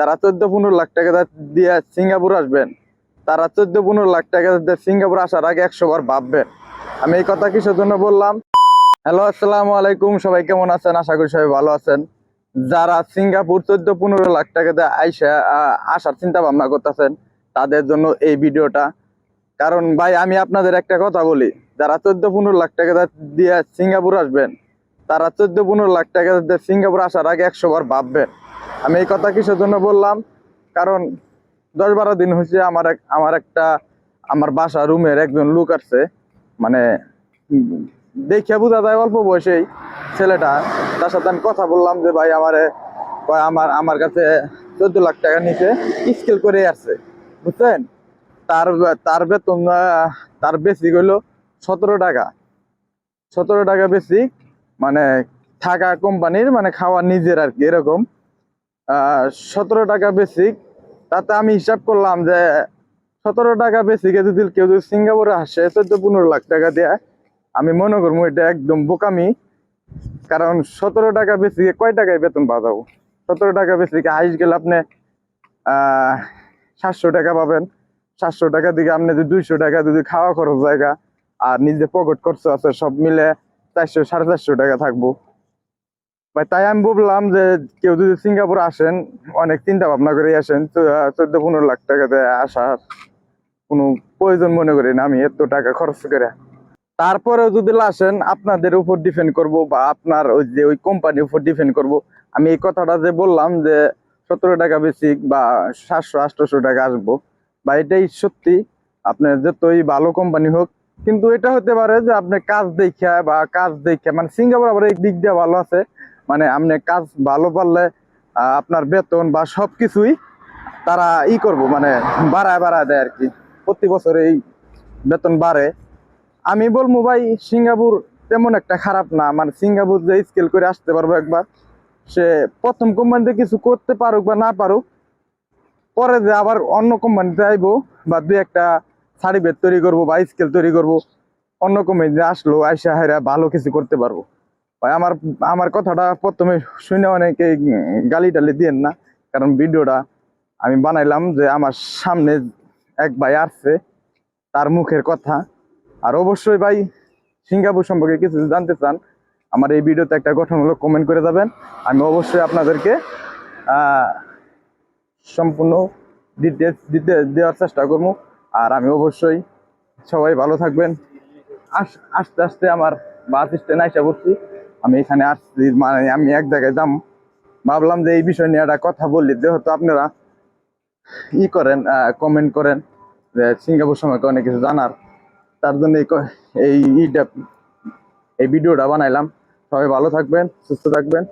যারা চোদ্দ পনেরো লাখ টাকা দিয়ে সিঙ্গাপুর আসবেন, তারা চোদ্দ পনেরো লাখ টাকা দিয়ে সিঙ্গাপুর আসার আগে একশো বার ভাববেন। আমি এই কথা কিসের জন্য বললাম? হ্যালো, আসসালামু আলাইকুম, সবাই কেমন আছেন? আশা করি সবাই ভালো আছেন। যারা সিঙ্গাপুর চোদ্দ পনেরো লাখ টাকা দিয়ে আইসা আসার চিন্তা ভাবনা করতেছেন, তাদের জন্য এই ভিডিওটা। কারণ ভাই, আমি আপনাদের একটা কথা বলি। যারা চোদ্দ পনেরো লাখ টাকা দিয়ে সিঙ্গাপুর আসবেন, তারা চোদ্দ পনেরো লাখ টাকা দিয়ে সিঙ্গাপুর আসার আগে একশো বার ভাববেন। আমি এই কথা কিসের জন্য বললাম? কারণ দশ বারো দিন হয়েছে আমার এক আমার একটা আমার বাসা রুমের একজন লোক আসছে। মানে দেখে বোঝা যায় অল্প বয়সেই ছেলেটা। তার সাথে আমি কথা বললাম যে, ভাই, আমারে আমার আমার কাছে চোদ্দ লাখ টাকা নিচে স্কেল করে আসছে। বুঝছেন? তার তার বেতন তার বেসিক হইল সতেরো টাকা। সতেরো টাকা বেসিক মানে থাকা কোম্পানির মানে খাওয়া নিজের আর কি, এরকম। সতেরো টাকা বেসিক তাতে আমি হিসাব করলাম যে, সতেরো টাকা বেসিকে যদি কেউ যদি সিঙ্গাপুরে আসে, চোদ্দ পনেরো লাখ টাকা দেয়। আমি মনে করব এটা একদম বোকামি। কারণ সতেরো টাকা বেসিকে কয় টাকায় বেতন পাওয়া যাব? সতেরো টাকা বেসিকে হাইস গেলে আপনি সাতশো টাকা পাবেন। সাতশো টাকা দিকে আপনি যদি দুইশো টাকা যদি খাওয়া খরচ জায়গা আর নিজে পকেট খরচ আছে, সব মিলে চারশো, সাড়ে চারশো টাকা থাকব। ভাই, তাই আমি বললাম যে কেউ যদি সিঙ্গাপুর আসেন, অনেক চিন্তা ভাবনা করে আসেন। চোদ্দ পনেরো লাখ টাকা দিয়ে আসার কোনো প্রয়োজন মনে করি না আমি, এত টাকা খরচ করে। তারপরেও যদি আসেন, আপনাদের উপর ডিপেন্ড করব বা আপনার ওই যে ওই কোম্পানির উপর ডিপেন্ড করব। আমি এই কথাটা যে বললাম যে সতেরো টাকা বেসিক বা সাতশো আটশোশো টাকা আসব, বা এটাই সত্যি। আপনার যতই ভালো কোম্পানি হোক, কিন্তু এটা হতে পারে যে আপনি কাজ দেখা বা কাজ দেখে মানে সিঙ্গাপুর আবার এই দিক দিয়ে ভালো আছে। মানে আপনি কাজ ভালো পারলে আপনার বেতন বা সবকিছুই তারা ই করব মানে বাড়ায় বাড়ায় দেয় আর কি প্রতি বছর এই বেতন বাড়ে। আমি বলব ভাই, সিঙ্গাপুর তেমন একটা খারাপ না। মানে সিঙ্গাপুর যে স্কেল করে আসতে পারব একবার, সে প্রথম কোম্পানিতে কিছু করতে পারুক বা না পারুক, পরে যে আবার অন্য কোম্পানিতে আইবো বা দুই একটা সার্টিফিকেট তৈরি করব বা স্কেল তৈরি করব, অন্য কোম্পানিতে আসলো, আইসা হাইরা ভালো কিছু করতে পারব। ভাই, আমার আমার কথাটা প্রথমে শুনে অনেকে গালি টালি দিয়েন না, কারণ ভিডিওটা আমি বানাইলাম যে আমার সামনে এক ভাই আসছে, তার মুখের কথা। আর অবশ্যই ভাই, সিঙ্গাপুর সম্পর্কে কিছু জানতে চান, আমার এই ভিডিওতে একটা গঠনমূলক কমেন্ট করে যাবেন। আমি অবশ্যই আপনাদেরকে সম্পূর্ণ ডিটেলস দিতে, দেওয়ার চেষ্টা করব। আর আমি অবশ্যই সবাই ভালো থাকবেন। আস- আস্তে আস্তে আমার বাস স্ট্যান্ড আইসা পড়ছি। আমি এখানে আসছি মানে আমি এক জায়গায় যাম। ভাবলাম যে এই বিষয় নিয়ে একটা কথা বললি যেহেতু আপনারা ই করেন কমেন্ট করেন যে সিঙ্গাপুর সম্পর্কে অনেক কিছু জানার। তার জন্য এই ইটা এই ভিডিওটা বানাইলাম। সবাই ভালো থাকবেন, সুস্থ থাকবেন।